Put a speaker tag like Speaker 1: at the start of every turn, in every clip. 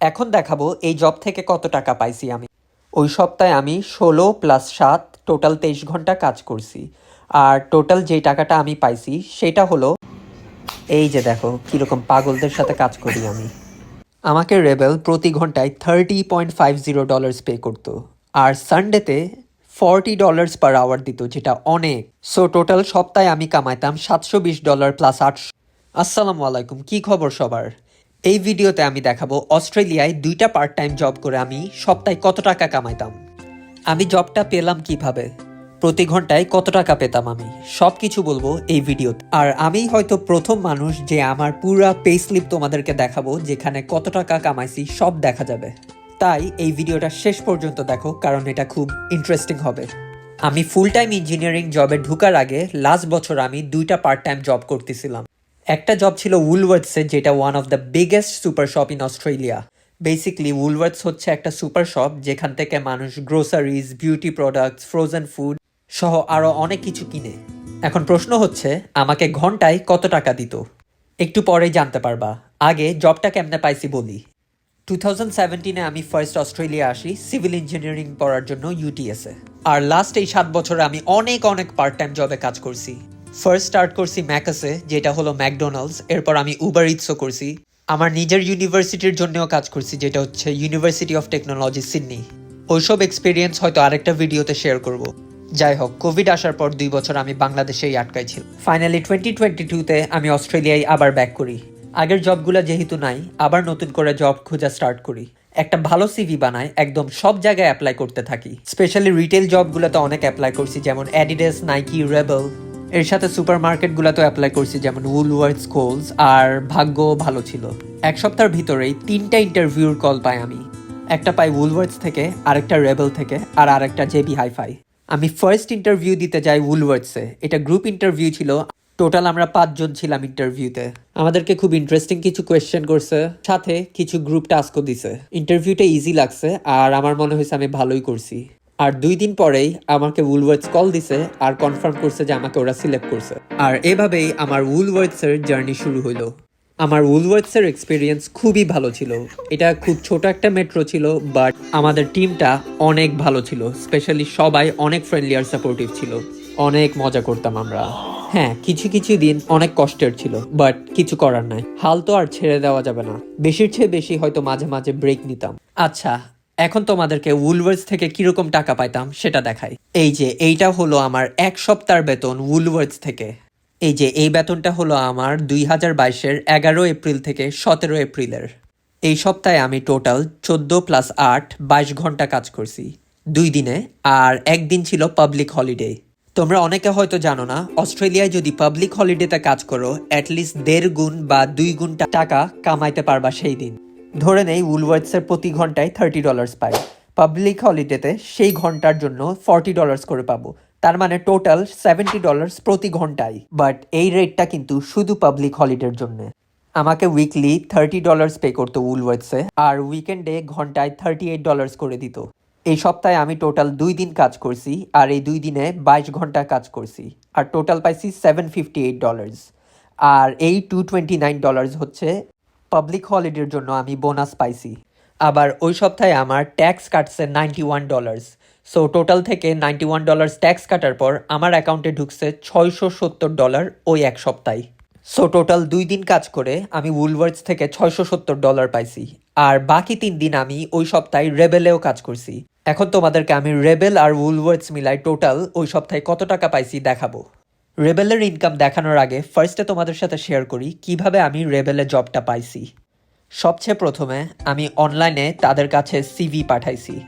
Speaker 1: এখন দেখাবো এই জব থেকে কত টাকা পাইছি আমি। ওই সপ্তাহে আমি ষোলো প্লাস সাত টোটাল তেইশ ঘণ্টা কাজ করছি। আর টোটাল যে টাকাটা আমি পাইছি, সেটা হলো, এই যে দেখো, কীরকম পাগলদের সাথে কাজ করি আমি। আমাকে রেবেল প্রতি ঘন্টায় thirty point five zero dollars pay করতো। আর সানডেতে ফর্টি ডলার্স পার আওয়ার দিত, যেটা অনেক। সো টোটাল সপ্তাহে আমি কামাইতাম সাতশো বিশ ডলার প্লাস আটশো আসসালামু আলাইকুম, কি খবর সবার? এই ভিডিওতে আমি দেখাবো অস্ট্রেলিয়ায় দুইটা পার্ট টাইম জব করে আমি সপ্তাহে কত টাকা কামাইতাম? আমি জবটা পেলাম কীভাবে? প্রতি ঘন্টায় কত টাকা পেতাম আমি? সব কিছু বলব এই ভিডিওতে আর আমি হয়তো প্রথম মানুষ যে আমার পুরা পে স্লিপ তোমাদেরকে দেখাবো, যেখানে কত টাকা কামাইছি, সব দেখা যাবে। তাই এই ভিডিওটা শেষ পর্যন্ত দেখো, কারণ এটা খুব ইন্টারেস্টিং হবে। আমি ফুল টাইম ইঞ্জিনিয়ারিং জবে ঢুকার আগে লাস্ট বছর আমি দুইটা পার্ট টাইম জব করতেছিলাম। একটা জব ছিল উলওয়ার্ডসে যেটা one of the biggest super shop in Australia basically Woolworths হচ্ছে একটা সুপার শপ যেখান থেকে মানুষ groceries beauty products frozen food সহ আরও অনেক কিছু কিনে। এখন প্রশ্ন হচ্ছে, আমাকে ঘন্টায় কত টাকা দিত? একটু পরেই জানতে পারবা। আগে জবটা কেমনে পাইছি বলি। টু থাউজেন্ড সেভেন্টিনে আমি ফার্স্ট অস্ট্রেলিয়া আসি সিভিল ইঞ্জিনিয়ারিং পড়ার জন্য ইউটিএসে আর লাস্ট এই সাত বছরে আমি অনেক অনেক পার্ট টাইম জবে কাজ করছি। ফার্স্ট স্টার্ট করছি ম্যাকাসে যেটা হলো ম্যাকডোনাল্ডস এরপর আমি উবার ইটসও করছি। আমার নিজের ইউনিভার্সিটির জন্যও কাজ করছি, যেটা হচ্ছে ইউনিভার্সিটি অফ টেকনোলজি সিডনি ওইসব এক্সপিরিয়েন্স হয়তো আরেকটা ভিডিওতে শেয়ার করব। যাই হোক কোভিড আসার পর দুই বছর আমি বাংলাদেশেই আটকাই ছিল ফাইনালি টোয়েন্টি টোয়েন্টি টুতে আমি অস্ট্রেলিয়ায় আবার ব্যাক করি। আগের জবগুলো যেহেতু নাই, আবার নতুন করে জব খোঁজা স্টার্ট করি। একটা ভালো সিভি বানায় একদম সব জায়গায় অ্যাপ্লাই করতে থাকি। স্পেশালি রিটেল জবগুলোতে অনেক অ্যাপ্লাই করছি, যেমন অ্যাডিডাস নাইকি রেবেল এর সাথে সুপার মার্কেটগুলোতেও অ্যাপ্লাই করছি, যেমন উলওয়ার্ড স্কুলস আর ভাগ্য ভালো ছিল। এক সপ্তাহের ভিতরেই তিনটা ইন্টারভিউর কল পাই আমি। একটা পাই উলওয়ার্ডস থেকে, আরেকটা রেবেল থেকে, আর আরেকটা জেবি হাইফাই আমি ফার্স্ট ইন্টারভিউ দিতে যাই উলওয়ার্ডসে এটা গ্রুপ ইন্টারভিউ ছিল। টোটাল আমরা পাঁচজন ছিলাম ইন্টারভিউতে আমাদেরকে খুব ইন্টারেস্টিং কিছু কোয়েশ্চেন করছে। সাথে কিছু গ্রুপ টাস্কও দিছে। ইন্টারভিউটা ইজি লাগছে, আর আমার মনে হয়েছে আমি ভালোই করছি। আর দুই দিন পরেই আমাকে উলওয়ার্ডস কল দিছে আর কনফার্ম করছে যে আমাকে ওরা সিলেক্ট করছে। আর এভাবেই আমার উলওয়ার্ডসের জার্নি শুরু হইল। আমার উলওয়ার্ডসের এক্সপিরিয়েন্স খুবই ভালো ছিল। এটা খুব ছোট একটা মেট্রো ছিল বাট আমাদের টিমটা অনেক ভালো ছিল। স্পেশালি সবাই অনেক ফ্রেন্ডলি আর সাপোর্টিভ ছিল। অনেক মজা করতাম আমরা। হ্যাঁ কিছু কিছু দিন অনেক কষ্টের ছিল বাট কিছু করার নাই। হাল তো আর ছেড়ে দেওয়া যাবে না। বেশির চেয়ে বেশি হয়তো মাঝে মাঝে ব্রেক নিতাম। আচ্ছা এখন তোমাদেরকে উলওয়ার্স থেকে কীরকম টাকা পাইতাম সেটা দেখাই। এই যে, এইটা হলো আমার এক সপ্তাহের বেতন উলওয়ার্স থেকে। এই যে, এই বেতনটা হলো আমার দুই হাজার বাইশের এগারো এপ্রিল থেকে সতেরো এপ্রিলের। এই সপ্তাহে আমি টোটাল চোদ্দ প্লাস আট, বাইশ ঘণ্টা কাজ করছি। দুই দিনে, আর একদিন ছিল পাবলিক হলিডে তোমরা অনেকে হয়তো জানো না, অস্ট্রেলিয়ায় যদি পাবলিক হলিডেতে কাজ করো অ্যাটলিস্ট দেড় গুণ বা দুই গুণ টাকা কামাইতে পারবা সেই দিন। ধরে নেই উলওয়ার্ডসের প্রতি ঘন্টায় থার্টি ডলার্স পাই। পাবলিক হলিডেতে সেই ঘণ্টার জন্য ফর্টি ডলার্স করে পাবো। তার মানে টোটাল সেভেন্টি ডলার্স প্রতি ঘন্টায়। বাট এই রেটটা কিন্তু শুধু পাবলিক হলিডের জন্য। আমাকে উইকলি থার্টি ডলার্স পে করতো উলওয়ার্ডসে আর উইকেন্ডে ঘন্টায় থার্টি এইট ডলার্স করে দিত। এই সপ্তাহে আমি টোটাল দুই দিন কাজ করছি, আর এই দুই দিনে বাইশ ঘণ্টা কাজ করছি, আর টোটাল পাইছি সেভেন ফিফটি এইট ডলার্স আর এই টু টোয়েন্টি নাইন ডলার্স হচ্ছে পাবলিক হলিডের জন্য আমি বোনাস পাইছি। আবার ওই সপ্তাহে আমার ট্যাক্স কাটছে ninety one dollars so total থেকে নাইনটি ওয়ান ডলার্স ট্যাক্স কাটার পর আমার অ্যাকাউন্টে ঢুকছে ছয়শো সত্তর ডলার ওই এক সপ্তাহে। সো টোটাল দুই দিন কাজ করে আমি উলওয়ার্ডস থেকে ছয়শো সত্তর ডলার পাইছি। আর বাকি তিন দিন আমি ওই সপ্তাহে রেবেলেও কাজ করছি। এখন তোমাদেরকে আমি রেবেল আর উলওয়ার্ডস মিলাই টোটাল ওই সপ্তাহে কত টাকা পাইছি দেখাবো। রেবেলের ইনকাম দেখানোর আগে ফার্স্টে তোমাদের সাথে শেয়ার করি কীভাবে আমি রেবেলে জবটা পাইছি। সবচেয়ে প্রথমে আমি অনলাইনে তাদের কাছে সিভি পাঠাইছি।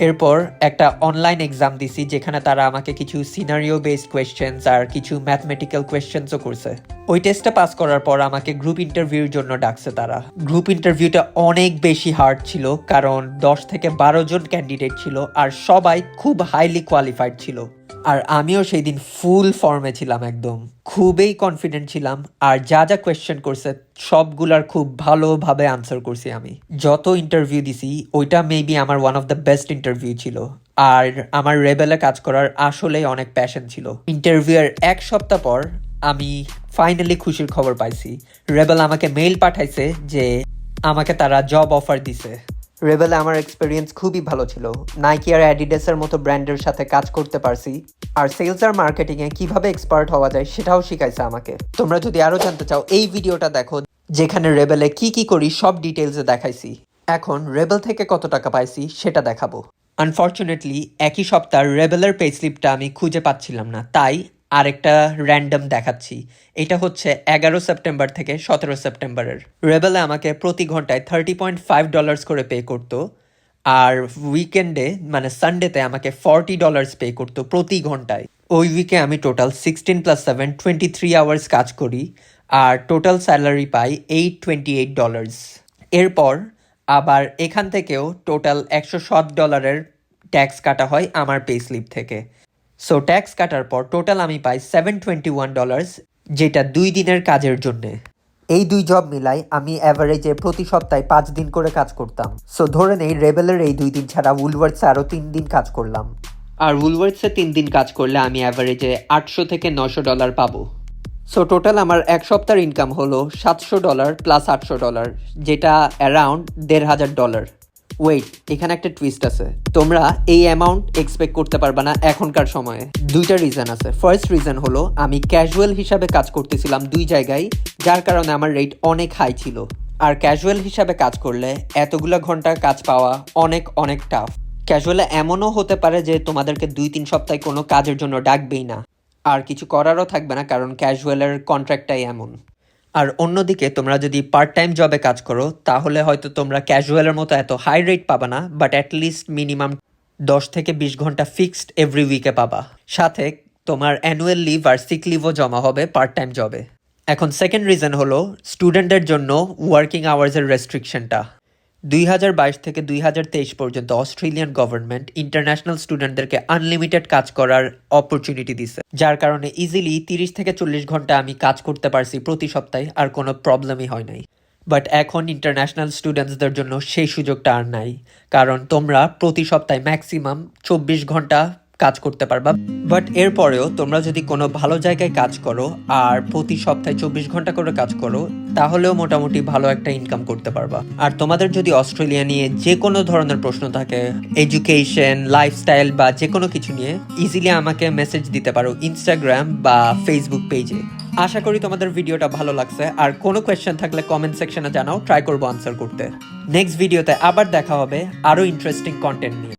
Speaker 1: এরপর একটা অনলাইন এক্সাম দিছি যেখানে তারা আমাকে কিছু সিনারিও বেসড কোয়েশ্চেন্স আর কিছু ম্যাথমেটিক্যাল কোয়েশ্চেন্সও করছে। ওই টেস্টটা পাস করার পর আমাকে গ্রুপ ইন্টারভিউর জন্য ডাকছে তারা। গ্রুপ ইন্টারভিউটা অনেক বেশি হার্ড ছিল কারণ দশ থেকে বারো জন ক্যান্ডিডেট ছিল আর সবাই খুব হাইলি কোয়ালিফাইড ছিল। আর আমিও সেই দিন ফুল ফর্মে ছিলাম একদম। খুবই কনফিডেন্ট ছিলাম। আর যা যা কোয়েশ্চেন করছে, সবগুলার খুব ভালোভাবে আনসার করছি আমি। যত ইন্টারভিউ দিছি, ওইটা মেবি আমার one of the best interview ছিল। আর আমার রেবেলে কাজ করার আসলেই অনেক প্যাশন ছিল। ইন্টারভিউয়ের এক সপ্তাহ পর আমি ফাইনালি খুশির খবর পাইছি। রেবেল আমাকে মেইল পাঠাইছে যে, আমাকে তারা জব অফার দিছে। রেবেলে আমার এক্সপিরিয়েন্স খুবই ভালো ছিল। নাইকি আর অ্যাডিডাসের মতো ব্র্যান্ডের সাথে কাজ করতে পারছি। আর সেলস আর মার্কেটিংয়ে কীভাবে এক্সপার্ট হওয়া যায় সেটাও শিখাইছে আমাকে। তোমরা যদি আরও জানতে চাও, এই ভিডিওটা দেখো, যেখানে রেবেলে কি কি করি সব ডিটেলসে দেখাইছি। এখন রেবেল থেকে কত টাকা পাইছি সেটা দেখাবো। আনফর্চুনেটলি একই সপ্তাহ রেবেলের পে স্লিপটা আমি খুঁজে পাচ্ছিলাম না। তাই আরেকটা র্যান্ডম দেখাচ্ছি। এটা হচ্ছে এগারো সেপ্টেম্বর থেকে সতেরো সেপ্টেম্বরের। রেবেলে আমাকে প্রতি ঘন্টায় থার্টি পয়েন্ট ফাইভ ডলার্স করে পে করতো। আর উইকেন্ডে মানে সানডেতে আমাকে ফর্টি ডলার্স পে করতো প্রতি ঘন্টায়। ওই উইকে আমি total sixteen plus seven twenty three hours কাজ করি। আর টোটাল স্যালারি পাই এইট টোয়েন্টি এইট ডলার্স এরপর আবার এখান থেকেও টোটাল একশো সাত ডলারের ট্যাক্স কাটা হয় আমার পে স্লিপ থেকে। সো ট্যাক্স কাটার পর টোটাল আমি পাই সেভেন টোয়েন্টি ওয়ান ডলার্স যেটা দুই দিনের কাজের জন্যে। এই দুই জব মিলাই আমি অ্যাভারেজে প্রতি সপ্তাহে পাঁচ দিন করে কাজ করতাম। সো ধরে নেই রেবেলের এই দুই দিন ছাড়া উলওয়ার্ডসে আরও তিন দিন কাজ করলাম। আর উলওয়ার্ডসে তিন দিন কাজ করলে আমি অ্যাভারেজে আটশো থেকে নশো ডলার পাবো। সো টোটাল আমার এক সপ্তাহের ইনকাম হলো সাতশো ডলার প্লাস আটশো ডলার যেটা অ্যারাউন্ড দেড় হাজার ডলার ওয়েট এখানে একটা টুইস্ট আছে। তোমরা এই অ্যামাউন্ট এক্সপেক্ট করতে পারবে না এখনকার সময়ে। দুইটা রিজন আছে। ফার্স্ট রিজন হলো, আমি ক্যাজুয়াল হিসাবে কাজ করতেছিলাম দুই জায়গায়, যার কারণে আমার রেট অনেক হাই ছিল। আর ক্যাজুয়াল হিসাবে কাজ করলে এতগুলো ঘণ্টা কাজ পাওয়া অনেক অনেক টাফ ক্যাজুয়ালে এমনও হতে পারে যে তোমাদেরকে দুই, তিন সপ্তাহে কোনো কাজের জন্য ডাকবেই না। আর কিছু করারও থাকবে না, কারণ ক্যাজুয়ালের কন্ট্রাক্টটাই এমন। আর অন্যদিকে তোমরা যদি পার্ট টাইম জবে কাজ করো, তাহলে হয়তো তোমরা ক্যাজুয়ালের মতো এত হাই রেট পাবা না বাট অ্যাটলিস্ট মিনিমাম দশ থেকে বিশ ঘণ্টা ফিক্সড এভরি উইকে পাবা। সাথে তোমার অ্যানুয়াল লিভ আর সিক লিভও জমা হবে পার্ট টাইম জবে এখন সেকেন্ড রিজন হলো স্টুডেন্টদের জন্য ওয়ার্কিং আওয়ার্সের রেস্ট্রিকশনটা দুই হাজার বাইশ থেকে দুই হাজার তেইশ পর্যন্ত অস্ট্রেলিয়ান গভর্নমেন্ট ইন্টারন্যাশনাল স্টুডেন্টদেরকে আনলিমিটেড কাজ করার অপরচুনিটি দিছে। যার কারণে ইজিলি তিরিশ থেকে চল্লিশ ঘণ্টা আমি কাজ করতে পারছি প্রতি সপ্তাহে, আর কোনো প্রবলেমই হয় নাই। বাট এখন ইন্টারন্যাশনাল স্টুডেন্টসদের জন্য সেই সুযোগটা আর নাই। কারণ তোমরা প্রতি সপ্তাহে ম্যাক্সিমাম চব্বিশ ঘণ্টা কাজ করতে পারবা। বাট এরপরেও তোমরা যদি কোনো ভালো জায়গায় কাজ করো, আর প্রতি সপ্তাহে চব্বিশ ঘণ্টা করে কাজ করো তাহলেও মোটামুটি ভালো একটা ইনকাম করতে পারবা। আর তোমাদের যদি অস্ট্রেলিয়া নিয়ে যে কোনো ধরনের প্রশ্ন থাকে এডুকেশন লাইফস্টাইল বা যে কোনো কিছু নিয়ে ইজিলি আমাকে মেসেজ দিতে পারো ইনস্টাগ্রাম বা ফেসবুক পেজে আশা করি তোমাদের ভিডিওটা ভালো লাগছে। আর কোনো কোয়েশ্চেন থাকলে কমেন্ট সেকশনে জানাও ট্রাই করব আনসার করতে। নেক্সট ভিডিওতে আবার দেখা হবে আরও ইন্টারেস্টিং কন্টেন্ট নিয়ে।